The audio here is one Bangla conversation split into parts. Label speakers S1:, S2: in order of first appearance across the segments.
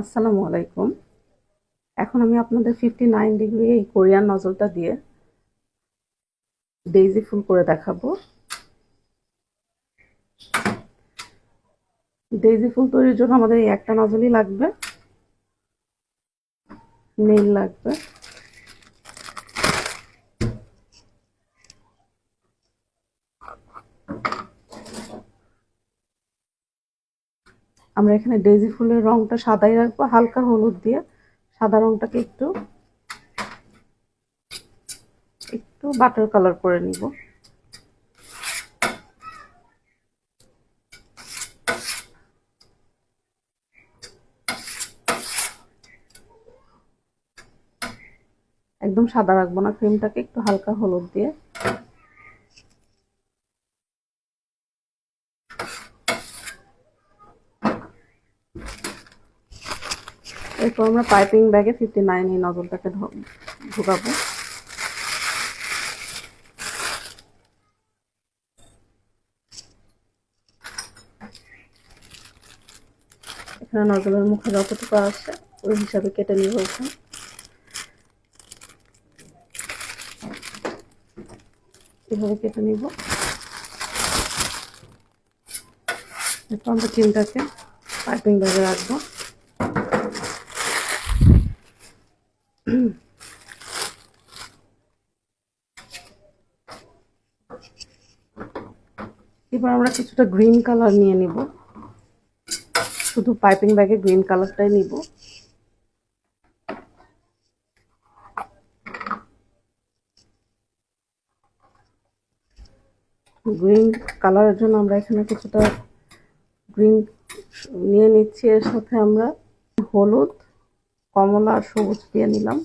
S1: আসসালামু আলাইকুম। এখন আমি আপনাদের ফিফটি নাইন ডিগ্রি এই কোরিয়ান নজলটা দিয়ে ডেইজি ফুল করে দেখাবো। ডেইজি ফুল তৈরির জন্য আমাদের এই একটা নজলই লাগবে। নীল লাগবে। আমরা এখানে ডেজি ফুলের রংটা সাদাই রাখব, হালকা হলুদ দিয়ে। সাদা রংটাকে একটু একটু বাটার কালার করে নিব। একদম সাদা রাখব না ক্রিমটাকে একটু হালকা হলুদ দিয়ে। এরপর আমরা পাইপিং ব্যাগে ফিফটি নাইন এই নজলটাকে ঢুকাবো। এখানে নজলের মুখে যতটুকু আছে, ওই হিসাবে কেটে নিব এখানে। এভাবে কেটে নিব। এরপর আমরা চিমটাকে পাইপিং ব্যাগে রাখব। এবার আমরা কিছুটা গ্রিন কালার নিয়ে নিব। শুধু পাইপিং ব্যাগে গ্রিন কালারটাই নিব। গ্রিন কালারের জন্য আমরা এখানে কিছুটা গ্রিন নিয়ে নিচ্ছি। এর সাথে আমরা হলুদ, কমলা আর সবুজ দিয়ে নিলাম।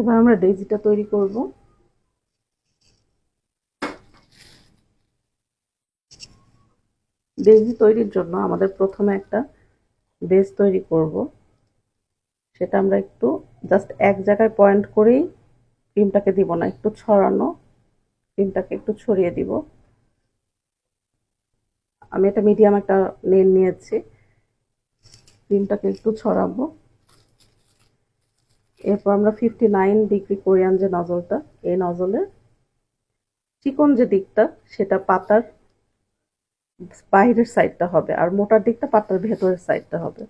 S1: এবার আমরা ডেজিটা তৈরি করব। ডেজি তৈরির জন্য আমাদের প্রথমে একটা বেস তৈরি করব। সেটা আমরা একটু জাস্ট এক জায়গায় পয়েন্ট করেই ক্রিমটাকে দিব না, একটু ছড়ানো ক্রিমটাকে একটু ছড়িয়ে দিব। আমি এটা মিডিয়াম একটা নেন নিয়েছি ক্রিমটাকে একটু ছড়াবো। এরপর আমরা ফিফটি নাইন ডিগ্রি কোরিয়ান যে নজলটা এই নজলের চিকন যে দিকটা, সেটা পাতার বাইরের সাইডটা হবে আর মোটার দিকটা পাতার ভেতরের সাইডটা হবে।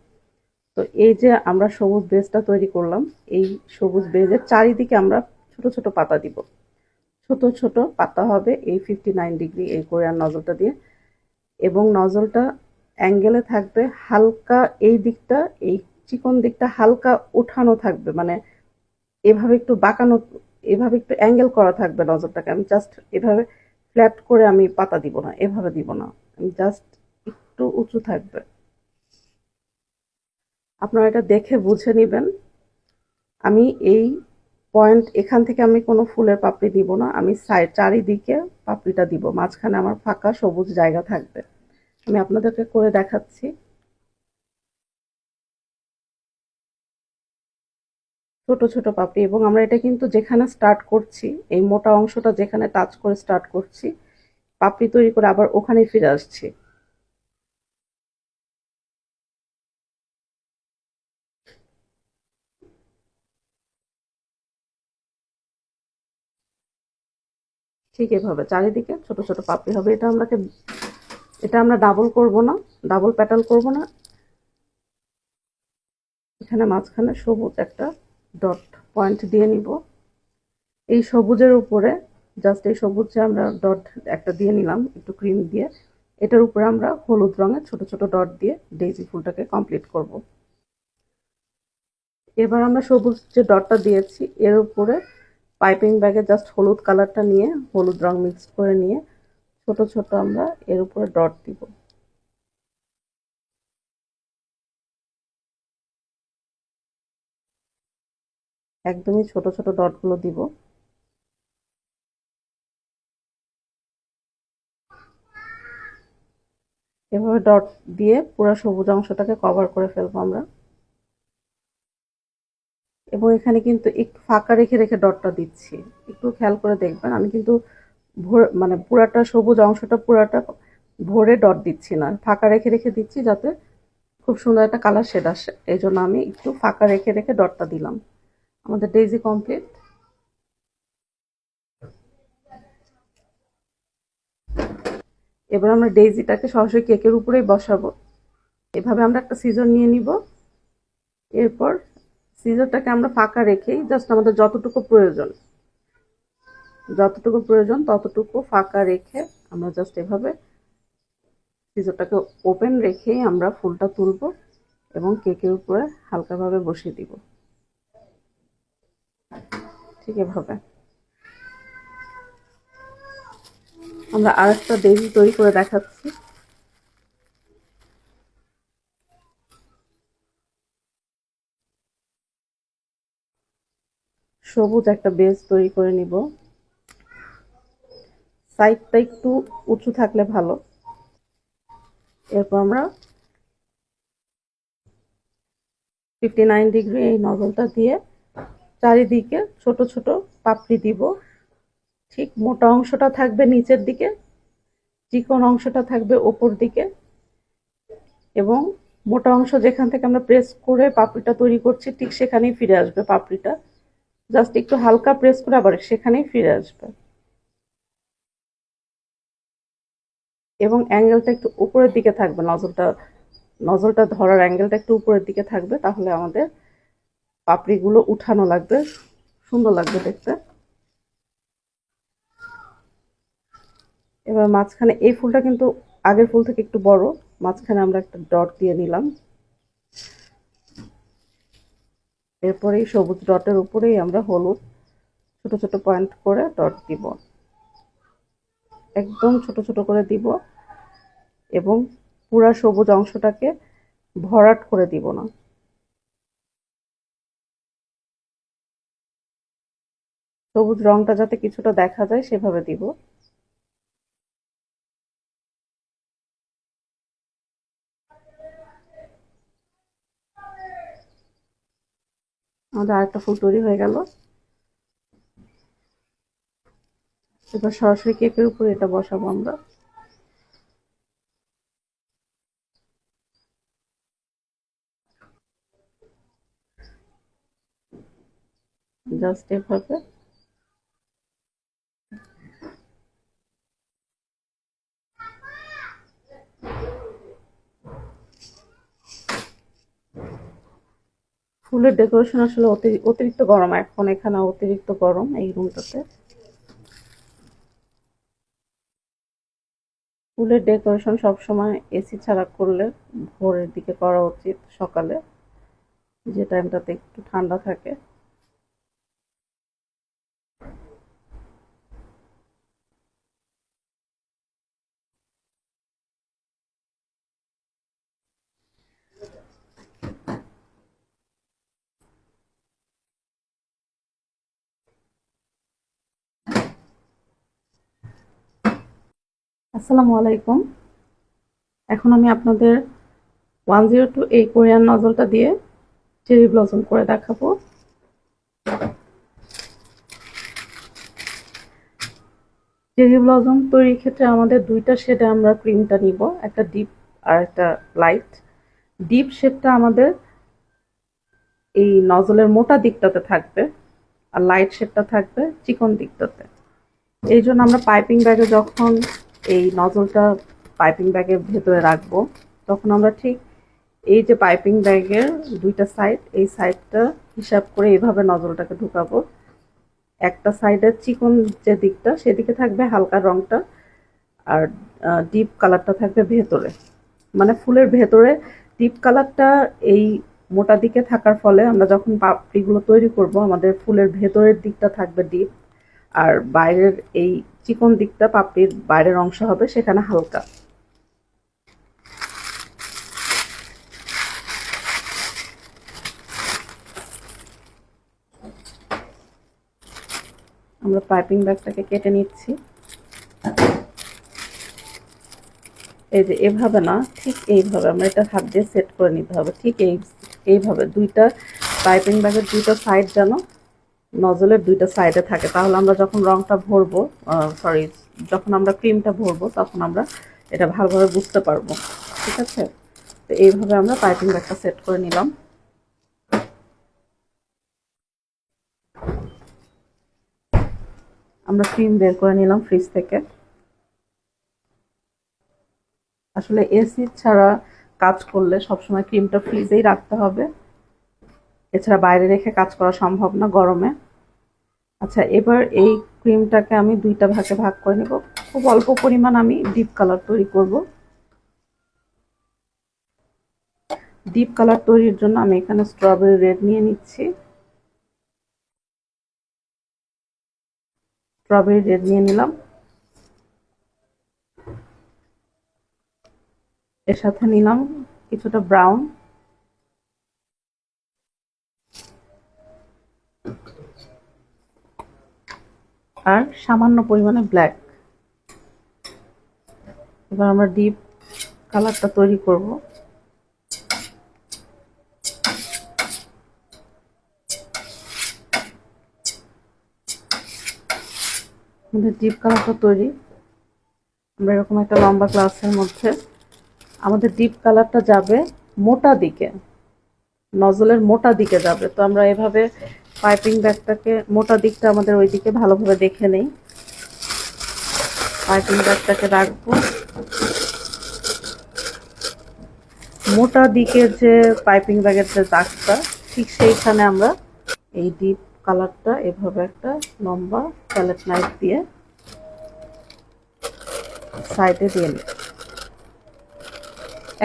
S1: তো এই যে আমরা সবুজ বেজটা তৈরি করলাম, এই সবুজ বেজের চারিদিকে আমরা ছোট ছোট পাতা দিব। ছোট ছোট পাতা হবে এই ফিফটি নাইন ডিগ্রি এই কোরিয়ান নজলটা দিয়ে এবং নজলটা অ্যাঙ্গেলে থাকবে হালকা এই দিকটা, এই চিকন দিকটা হালকা উঠানো থাকবে মানে এভাবে একটু বাঁকানো, এভাবে একটু অ্যাঙ্গেল করা থাকবে নজরটাকে। আমি জাস্ট এভাবে ফ্ল্যাট করে আমি পাতা দিব না, এভাবে দিব না। আমি জাস্ট একটু উঁচু থাকবে। আপনারা এটা দেখে বুঝে নেবেন। আমি এই পয়েন্ট এখান থেকে আমি কোনো ফুলের পাপড়ি দিব না। আমি সাইড চারিদিকে পাপড়িটা দিব। মাঝখানে আমার ফাঁকা সবুজ জায়গা থাকবে। আমি আপনাদেরকে করে দেখাচ্ছি। ছোট ছোট পাপড়ি। এবং আমরা এটা কিন্তু যেখানে স্টার্ট করছি, এই মোটা অংশটা যেখানে টাচ করে স্টার্ট করছি, পাপড়ি তৈরি করে আবার ওখানে ফিরে আসছি। ঠিক এভাবে, চারিদিকে ছোট ছোট পাপড়ি হবে। এটা আমরা এটা আমরা ডাবল করব না ডাবল প্যাটাল করব না। এখানে মাঝখানে সবুজ একটা ডট পয়েন্ট দিয়ে নিব। এই সবুজের উপরে জাস্ট এই সবুজে আমরা ডট একটা দিয়ে নিলাম, একটু ক্রিম দিয়ে। এটার উপরে আমরা হলুদ রঙের ছোট ছোট ডট দিয়ে ডেইজি ফুলটাকে কমপ্লিট করব। এবার আমরা সবুজ যে ডটটা দিয়েছি, এর উপরে পাইপিং ব্যাগে জাস্ট হলুদ কালারটা নিয়ে, হলুদ রং মিক্স করে নিয়ে, ছোট ছোট আমরা এর উপরে ডট দিব। একদমই ছোট ছোট ডটগুলো দিব। এভাবে ডট দিয়ে পুরো সবুজ অংশটাকে কভার করে ফেলব আমরা। এবং এখানে কিন্তু একটু ফাঁকা রেখে রেখে ডটটা দিচ্ছি। একটু খেয়াল করে দেখবেন, আমি কিন্তু ভোর মানে পুরাটা সবুজ অংশটা পুরাটা ভরে ডট দিচ্ছি না। ফাঁকা রেখে রেখে দিচ্ছি যাতে খুব সুন্দর একটা কালার শেড আসে। এই জন্য আমি একটু ফাঁকা রেখে রেখে ডটটা দিলাম। আমাদের ডেইজি কমপ্লিট এবার আমরা ডেইজিটাকে সরাসরি কেকের উপরেই বসাবো। এভাবে আমরা একটা সিজন নিয়ে নিব। এরপর সিজারটাকে আমরা ফাঁকা রেখেই জাস্ট আমাদের যতটুকু প্রয়োজন যতটুকু প্রয়োজন ততটুকু ফাঁকা রেখে আমরা জাস্ট এভাবে সিজারটাকে ওপেন রেখেই আমরা ফুলটা তুলব এবং কেকের উপরে হালকাভাবে বসিয়ে দিব। ঠিক এভাবে আমরা আরেকটা ডেজি তৈরি করে দেখাচ্ছি। সবুজ একটা বেস তৈরি করে নিব। সাইডটা একটু উঁচু থাকলে ভালো। এরপর আমরা ফিফটি নাইন ডিগ্রি এই নজলটা দিয়ে চারিদিকে ছোট ছোট পাপড়ি দিব। ঠিক মোটা অংশটা থাকবে নিচের দিকে, চিকন অংশটা থাকবে ওপর দিকে এবং মোটা অংশ যেখান থেকে আমরা প্রেস করে পাপড়িটা তৈরি করছি, ঠিক সেখানেই ফিরে আসবে পাপড়িটা। জাস্ট একটু হালকা প্রেস করে আবার সেখানেই ফিরে আসবে। এবং অ্যাঙ্গেলটা একটু উপরের দিকে থাকবে নজলটা নজলটা ধরার অ্যাঙ্গেলটা একটু উপরের দিকে থাকবে, তাহলে আমাদের পাপড়িগুলো উঠানো লাগবে। সুন্দর লাগবে দেখতে। এবার মাঝখানে এই ফুলটা কিন্তু আগের ফুল থেকে একটু বড়। মাঝখানে আমরা একটা ডট দিয়ে নিলাম। এরপরে সবুজ ডটের উপরেই আমরা হলুদ ছোট ছোট পয়েন্ট করে ডট দিব। একদম ছোট ছোট করে দিব এবং পুরা সবুজ অংশটাকে ভরাট করে দিব না। সবুজ রংটা যাতে কিছুটা দেখা যায়, সেভাবে দিব। আমাদের আরেকটা ফুল তৈরি হয়ে গেল। এবার সরাসরি কেকের উপরে এটা বসাবো আমরা। জাস্ট এভাবে। ফুলের ডেকোরেশন আসলে অতিরিক্ত গরম, এখন এখানে অতিরিক্ত গরম এই রুমটাতে ফুলের ডেকোরেশন সবসময় এসি ছাড়া করলে ভোরের দিকে করা উচিত সকালে, যে টাইমটাতে একটু ঠান্ডা থাকে। আসসালামু আলাইকুম। এখন আমি আপনাদের ওয়ান জিরো টু এই কোরিয়ান নজলটা দিয়ে চেরি ব্লসম করে দেখাবো। চেরি ব্লসম তৈরির ক্ষেত্রে আমাদের দুইটা শেডে আমরা ক্রিমটা নিব, একটা ডিপ আর একটা লাইট। ডিপ শেডটা আমাদের এই নজলের মোটা দিকটাতে থাকবে আর লাইট শেডটা থাকবে চিকন দিকটাতে। এই জন্য আমরা পাইপিং ব্যাগে যখন এই নজলটা পাইপিং ব্যাগের ভেতরে রাখব। তখন আমরা ঠিক এই যে পাইপিং ব্যাগের দুইটা সাইড এই সাইডটা হিসাব করে এইভাবে নজলটাকে ঢুকাবো। একটা সাইডের চিকন যে দিকটা, সেদিকে থাকবে হালকা রংটা আর ডিপ কালারটা থাকবে ভেতরে। মানে ফুলের ভেতরে ডিপ কালারটা এই মোটা দিকে থাকার ফলে আমরা যখন পাপড়িগুলো তৈরি করব, আমাদের ফুলের ভেতরের দিকটা থাকবে ডিপ আর বাইরের এই চিকন দিকটা পাপড়ির বাইরের অংশ হবে সেখানে হালকা। আমরা পাইপিং ব্যাগটাকে কেটে নিচ্ছি। এই যে এভাবে না, ঠিক এইভাবে আমরা এটা হাত দিয়ে সেট করে নিতে হবে। ঠিক এই, এইভাবে দুইটা পাইপিং ব্যাগের দুইটা সাইড যেন নজলের দুইটা সাইডে থাকে। তাহলে আমরা যখন রংটা ভরবো সরি যখন আমরা ক্রিমটা ভরবো, তখন আমরা এটা ভালোভাবে বুঝতে পারব। ঠিক আছে? তো এইভাবে আমরা পাইপিং ব্যাগটা সেট করে নিলাম। আমরা ক্রিম বের করে নিলাম ফ্রিজ থেকে। আসলে এসি ছাড়া কাজ করলে সবসময় ক্রিমটা ফ্রিজেই রাখতে হবে। এছাড়া বাইরে রেখে কাজ করা সম্ভব না গরমে। আচ্ছা এবার এই ক্রিমটাকে আমি দুইটা ভাগে ভাগ করে নেব। খুব অল্প পরিমাণ আমি ডিপ কালার তৈরি করব। ডিপ কালার তৈরির জন্য আমি এখানে স্ট্রবেরি রেড নিয়ে নিচ্ছি। স্ট্রবেরি রেড নিয়ে নিলাম। এর সাথে নিলাম কিছুটা ব্রাউন। আর সামান্য পরিমাণে ব্ল্যাক এবার আমরা ডিপ কালারটা তৈরি করব। আমাদের ডিপ কালারটা তৈরি। আমরা এরকম একটা লম্বা গ্লাসের মধ্যে আমাদের ডিপ কালারটা যাবে মোটা দিকে নজলের মোটা দিকে যাবে। তো আমরা এভাবে পাইপিং ব্যাগটাকে, মোটা দিকটা আমাদের ওই দিকে ভালোভাবে দেখে নেই। পাইপিং ব্যাগটাকে রাখব। মোটা দিকের যে পাইপিং ব্যাগের যে দাগটা, ঠিক সেইখানে আমরা এই ডিপ কালারটা, এভাবে একটা লম্বা প্যালেট নাইফ দিয়ে সাইডে দিয়ে নিই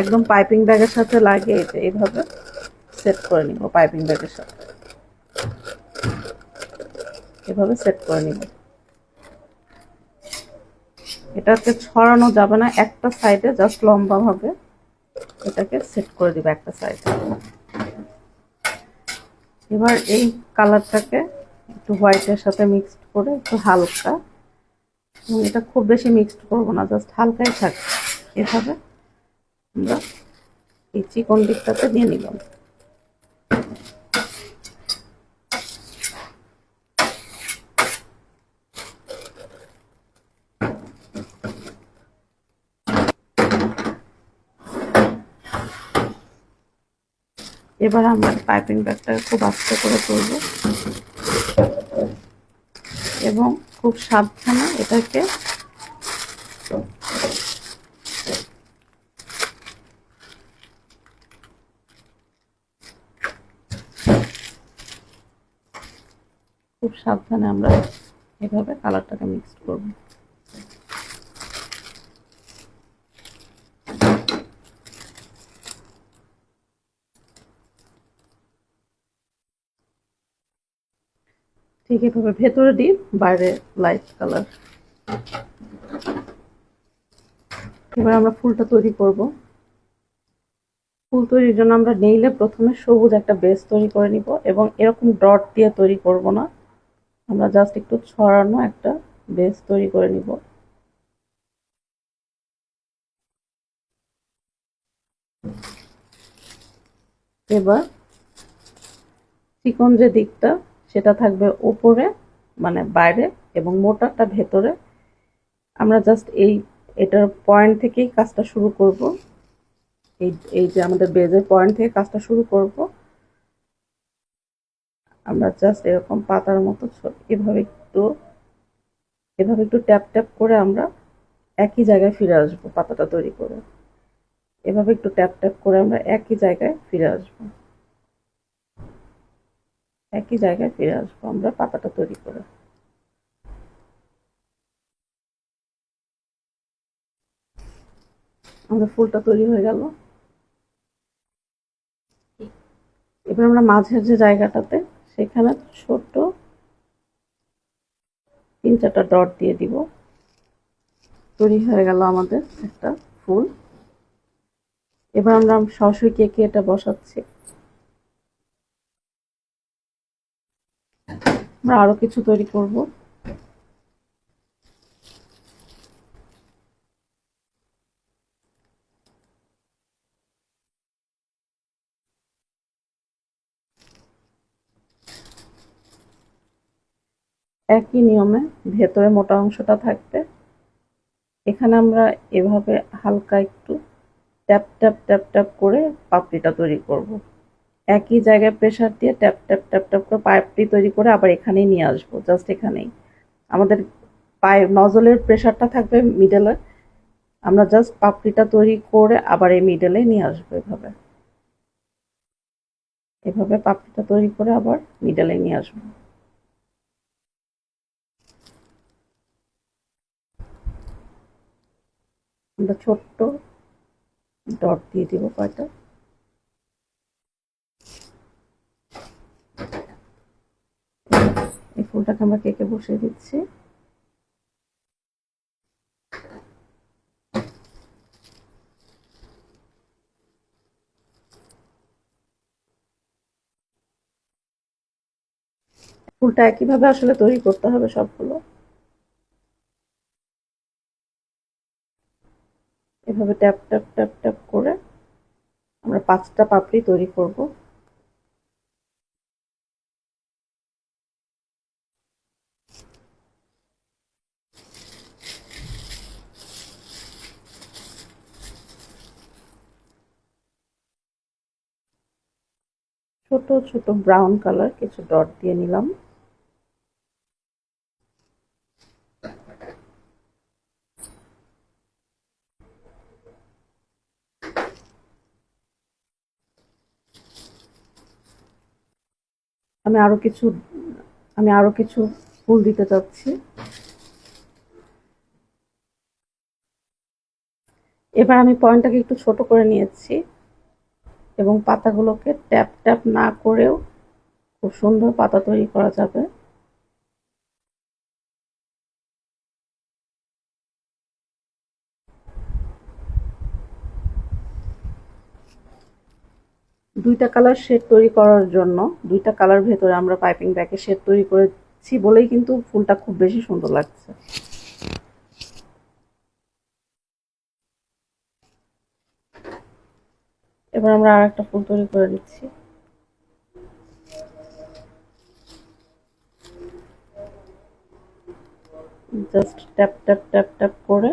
S1: একদম পাইপিং ব্যাগের সাথে লাগে এটা এইভাবে সেট করে নিব পাইপিং ব্যাগের সাথে। এভাবে সেট করে নিব। এটাকে ছড়ানো যাবে না, একটা সাইডে জাস্ট লম্বা ভাবে এটাকে সেট করে দিব একটা সাইডে এবার এই কালারটাকে একটু হোয়াইটের সাথে মিক্সড করে একটু হালকা এটা খুব বেশি মিক্সড করব না জাস্ট হালকাই থাকবে এভাবে আমরা এই চিকন দিকটাতে দিয়ে নিলাম। এবার আমরা পাইপিং ব্যাগটাকে খুব আস্তে করে তুলব। এবং খুব সাবধানে এটাকে খুব সাবধানে আমরা এভাবে কালারটাকে মিক্স করব। এভাবে ভেতরে দিই, বাইরে লাইট কালার এবার আমরা ফুলটা তৈরি করব। ফুল তৈরির জন্য আমরা নেইলে প্রথমে সবুজ একটা বেস তৈরি করে নিব এবং এরকম ডট দিয়ে তৈরি করব না। আমরা জাস্ট একটু ছড়ানো একটা বেস তৈরি করে নিব। এবার চিকন যে দিকটা সেটা থাকবে উপরে মানে বাইরে এবং মোটাটা ভেতরে। আমরা জাস্ট এই, এটার পয়েন্ট থেকেই কাজটা শুরু করব। এই এই যে আমাদের বেজের পয়েন্ট থেকে কাজটা শুরু করব। আমরা জাস্ট এরকম পাতার মতো এভাবে একটু এভাবে একটু ট্যাপ ট্যাপ করে আমরা একই জায়গায় ফিরে আসব পাতাটা তৈরি করে। এভাবে একটু ট্যাপ ট্যাপ করে আমরা একই জায়গায় ফিরে আসব। একই জায়গায় ফিরে আসব, আমরা পাতাটা তৈরি করে। আমাদের ফুলটা তৈরি হয়ে গেল। এবার আমরা মাঝের যে জায়গাটাতে, সেখানে ছোট তিন চারটা ডট দিয়ে দিব। তৈরি হয়ে গেল আমাদের একটা ফুল। এবার আমরা সরাসরি কেকে এটা বসাচ্ছি? আমরা আরও কিছু তৈরি করব। একই নিয়মে ভেতরে মোটা অংশটা থাকবে। এখানে আমরা এভাবে হালকা একটু ট্যাপ ট্যাপ ট্যাপ ট্যাপ করে পাপড়িটা তৈরি করব। একই জায়গায় প্রেশার দিয়ে ট্যাপ ট্যাপ ট্যাপ ট্যাপ করে পাইপটি তৈরি করে আবার এখানেই নিয়ে আসব জাস্ট এখানেই। আমাদের পাইপ নজলের প্রেশারটা থাকবে মিডলে আমরা জাস্ট পাপড়িটা তৈরি করে আবার এই মিডলে নিয়ে আসব এভাবে। এভাবে পাপড়িটা তৈরি করে আবার মিডলে নিয়ে আসব। আমরা ছোট্ট ডট দিয়ে দিব কয়টা এই ফুলটাকে আমরা কেকে বসিয়ে দিচ্ছি। ফুলটা একইভাবে আসলে তৈরি করতে হবে সবগুলো। এভাবে ট্যাপ ট্যাপ ট্যাপ ট্যাপ করে আমরা পাঁচটা পাপড়ি তৈরি করব। ছোট ছোট ব্রাউন কালার কিছু ডট দিয়ে নিলাম। আমি আরও কিছু, আমি আরও কিছু ফুল দিতে চাচ্ছি। এবার আমি পয়েন্টটাকে একটু ছোট করে নিয়েছি। এবং পাতাগুলোকে ট্যাপ ট্যাপ না করেও খুব সুন্দর পাতা তৈরি করা যাবে। দুইটা কালার শেড তৈরি করার জন্য, দুইটা কালার ভেতরে আমরা পাইপিং ব্যাগে শেড তৈরি করেছি বলেই কিন্তু ফুলটা খুব বেশি সুন্দর লাগছে। এবার আমরা আর একটা ফুল তৈরি করে দিচ্ছি। Just tap tap tap tap করে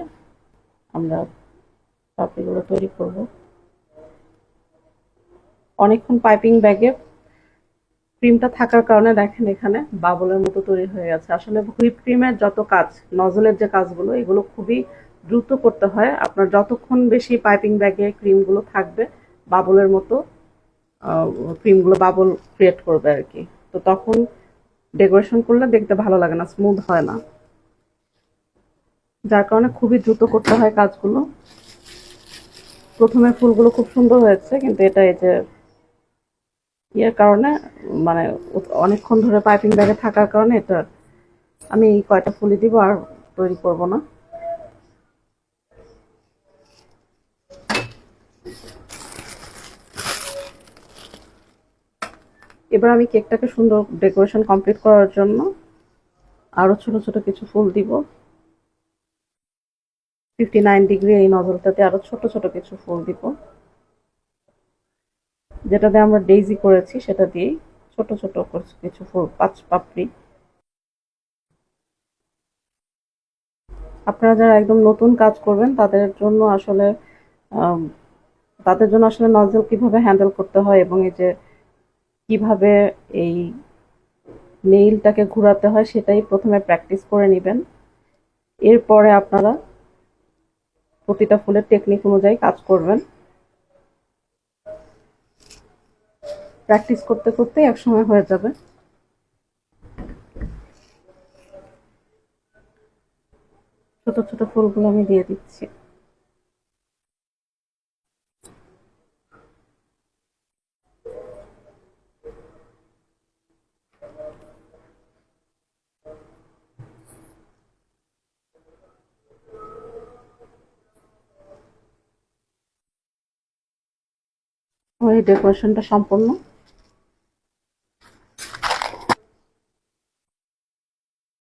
S1: আমরা পাপড়িগুলো তৈরি করব। অনেকক্ষণ পাইপিং ব্যাগে ক্রিমটা থাকার কারণে দেখেন এখানে বাবলের মতো তৈরি হয়ে গেছে। আসলে হুইপ ক্রিমের যত কাজ, নজলের যে কাজগুলো, এগুলো খুবই দ্রুত করতে হয়। আপনার যতক্ষণ বেশি পাইপিং ব্যাগে ক্রিমগুলো থাকবে বাবলের মতো ক্রিমগুলো বাবল ক্রিয়েট করবে আর কি। তো তখন ডেকোরেশন করলে দেখতে ভালো লাগে না স্মুথ হয় না। যার কারণে খুবই দ্রুত করতে হয় কাজগুলো। প্রথমে ফুলগুলো খুব সুন্দর হয়েছে, কিন্তু এটা এই যে ইয়ের কারণে মানে অনেকক্ষণ ধরে পাইপিং ব্যাগে থাকার কারণে এটা আমি কয়টা ফুলই দিব আর তৈরি করব না। এবার আমি কেকটাকে সুন্দর ডেকোরেশন কমপ্লিট করার জন্য আরও ছোট ছোট কিছু ফুল দিব। ফিফটি নাইন ডিগ্রি এই নজলটাতে আরও ছোট ছোট কিছু ফুল দিব। যেটাতে আমরা ডেইজি করেছি সেটা দিয়েই ছোট ছোট কিছু ফুল, পাঁচ পাপড়ি। আপনারা যারা একদম নতুন কাজ করবেন, তাদের জন্য আসলে তাদের জন্য আসলে নজল কীভাবে হ্যান্ডেল করতে হয় এবং এই যে কীভাবে এই নেইলটাকে ঘুরাতে হয় সেটাই প্রথমে প্র্যাকটিস করে নেবেন। এরপরে আপনারা প্রতিটা ফুলের টেকনিক অনুযায়ী কাজ করবেন। প্র্যাকটিস করতে করতে একসময় হয়ে যাবে। ছোট ছোট ফুলগুলো আমি দিয়ে দিচ্ছি। ওই ডেকোরেশনটা সম্পূর্ণ।